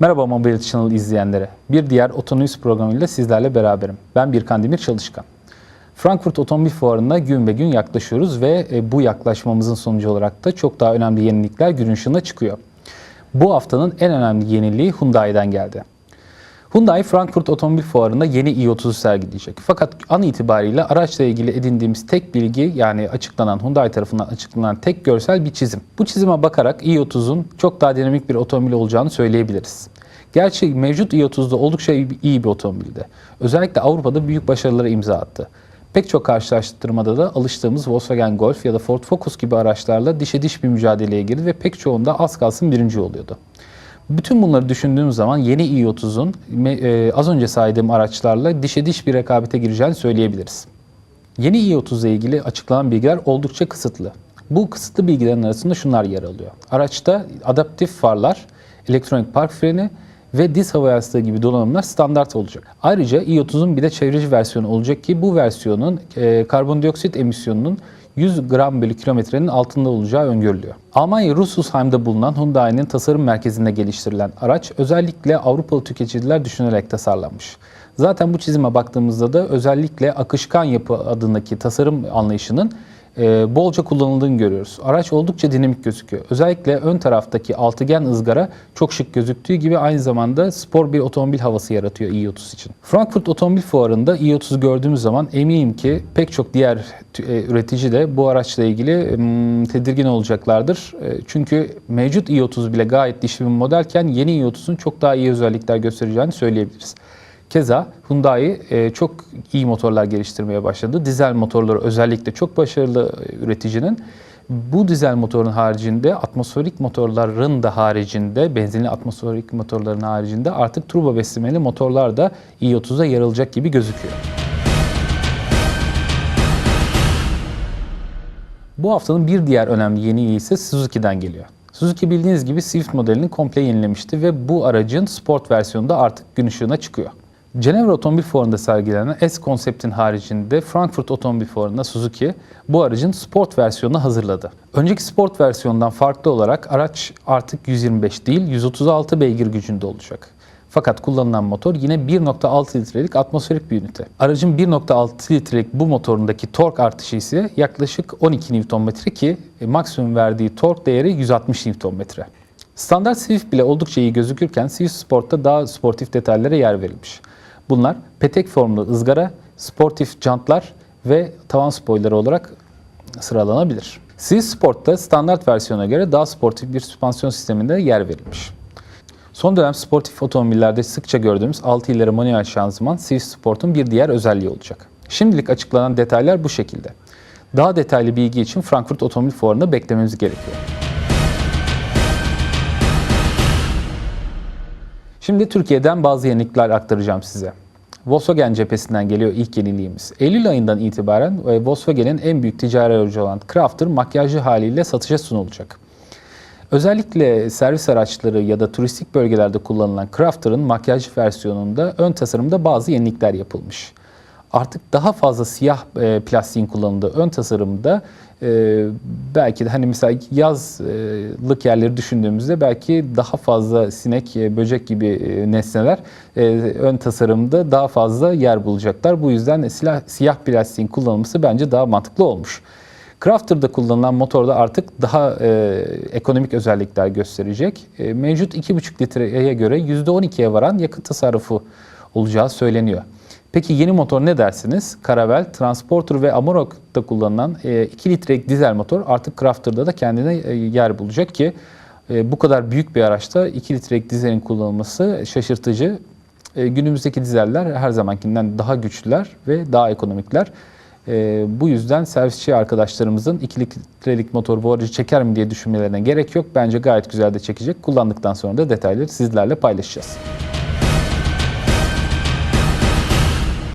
Merhaba Mobility Channel izleyenleri. Bir diğer Otonews programıyla sizlerle beraberim. Ben Birkan Demir Çalışkan. Frankfurt Otomobil Fuarı'na gün be gün yaklaşıyoruz ve e, bu yaklaşmamızın sonucu olarak da çok daha önemli yenilikler gün ışığına çıkıyor. Bu haftanın en önemli yeniliği Hyundai'den geldi. Hyundai Frankfurt Otomobil Fuarı'nda yeni i30'u sergileyecek. Fakat an itibariyle araçla ilgili edindiğimiz tek bilgi yani açıklanan Hyundai tarafından açıklanan tek görsel bir çizim. Bu çizime bakarak i30'un çok daha dinamik bir otomobil olacağını söyleyebiliriz. Gerçi mevcut i30'da oldukça iyi bir otomobildi. Özellikle Avrupa'da büyük başarılara imza attı. Pek çok karşılaştırmada da alıştığımız Volkswagen Golf ya da Ford Focus gibi araçlarla dişe diş bir mücadeleye girdi ve pek çoğunda az kalsın birinci oluyordu. Bütün bunları düşündüğüm zaman yeni i30'un e, az önce saydığım araçlarla dişe diş bir rekabete gireceğini söyleyebiliriz. Yeni i30 ile ilgili açıklanan bilgiler oldukça kısıtlı. Bu kısıtlı bilgilerin arasında şunlar yer alıyor. Araçta adaptif farlar, elektronik park freni ve diz hava yastığı gibi donanımlar standart olacak. Ayrıca i30'un bir de çevreci versiyonu olacak ki bu versiyonun e, karbondioksit emisyonunun 100 gram bölü kilometrenin altında olacağı öngörülüyor. Almanya Rüsselsheim'de bulunan Hyundai'nin tasarım merkezinde geliştirilen araç özellikle Avrupalı tüketiciler düşünerek tasarlanmış. Zaten bu çizime baktığımızda da özellikle akışkan yapı adındaki tasarım anlayışının e, bolca kullanıldığını görüyoruz. Araç oldukça dinamik gözüküyor. Özellikle ön taraftaki altıgen ızgara çok şık gözüktüğü gibi aynı zamanda spor bir otomobil havası yaratıyor i30 için. Frankfurt Otomobil Fuarı'nda i30'u gördüğümüz zaman eminim ki pek çok diğer e, üretici de bu araçla ilgili tedirgin olacaklardır. E, çünkü mevcut i30 bile gayet dişli bir modelken yeni i30'un çok daha iyi özellikler göstereceğini söyleyebiliriz. Keza Hyundai e, çok iyi motorlar geliştirmeye başladı. Dizel motorları özellikle çok başarılı e, üreticinin. Bu dizel motorun haricinde atmosferik motorların da haricinde, benzinli atmosferik motorların haricinde artık turbo beslemeli motorlar da i30'a yer alacak gibi gözüküyor. Bu haftanın bir diğer önemli yeniliği ise Suzuki'den geliyor. Suzuki bildiğiniz gibi Swift modelini komple yenilemişti ve bu aracın sport versiyonu da artık gün ışığına çıkıyor. Cenevre Otomobil Fuarı'nda sergilenen S konseptin haricinde Frankfurt Otomobil Fuarı'nda Suzuki bu aracın sport versiyonunu hazırladı. Önceki sport versiyondan farklı olarak araç artık 125 değil 136 beygir gücünde olacak. Fakat kullanılan motor yine 1.6 litrelik atmosferik bir ünite. Aracın 1.6 litrelik bu motorundaki tork artışı ise yaklaşık 12 Nm ki maksimum verdiği tork değeri 160 Nm. Standart Swift bile oldukça iyi gözükürken Swift Sport'ta daha sportif detaylara yer verilmiş. Bunlar petek formlu ızgara, sportif jantlar ve tavan spoilerı olarak sıralanabilir. Swift Sport'ta standart versiyona göre daha sportif bir süspansiyon sisteminde yer verilmiş. Son dönem sportif otomobillerde sıkça gördüğümüz 6 ileri manuel şanzıman Swift Sport'un bir diğer özelliği olacak. Şimdilik açıklanan detaylar bu şekilde. Daha detaylı bilgi için Frankfurt Otomobil Fuarı'nda beklememiz gerekiyor. Şimdi Türkiye'den bazı yenilikler aktaracağım size. Volkswagen cephesinden geliyor ilk yeniliğimiz. Eylül ayından itibaren e, Volkswagen'in en büyük ticari aracı olan Crafter makyajlı haliyle satışa sunulacak. Özellikle servis araçları ya da turistik bölgelerde kullanılan Crafter'ın makyajlı versiyonunda ön tasarımda bazı yenilikler yapılmış artık daha fazla siyah e, plastiğin kullanıldığı ön tasarımda e, belki de hani mesela yazlık yerleri düşündüğümüzde belki daha fazla sinek, e, böcek gibi e, nesneler e, ön tasarımda daha fazla yer bulacaklar. Bu yüzden silah, siyah plastiğin kullanılması bence daha mantıklı olmuş. Crafter'da kullanılan motorda artık daha e, ekonomik özellikler gösterecek. E, mevcut 2,5 litreye göre %12'ye varan yakıt tasarrufu olacağı söyleniyor. Peki yeni motor ne dersiniz? Caravelle, Transporter ve Amarok'ta kullanılan 2 litrelik dizel motor artık Crafter'da da kendine e, yer bulacak ki e, bu kadar büyük bir araçta 2 litrelik dizelin kullanılması şaşırtıcı. E, günümüzdeki dizeller her zamankinden daha güçlüler ve daha ekonomikler. Bu yüzden servisçi arkadaşlarımızın 2 litrelik motor bu aracı çeker mi diye düşünmelerine gerek yok. Bence gayet güzel de çekecek. Kullandıktan sonra da detayları sizlerle paylaşacağız.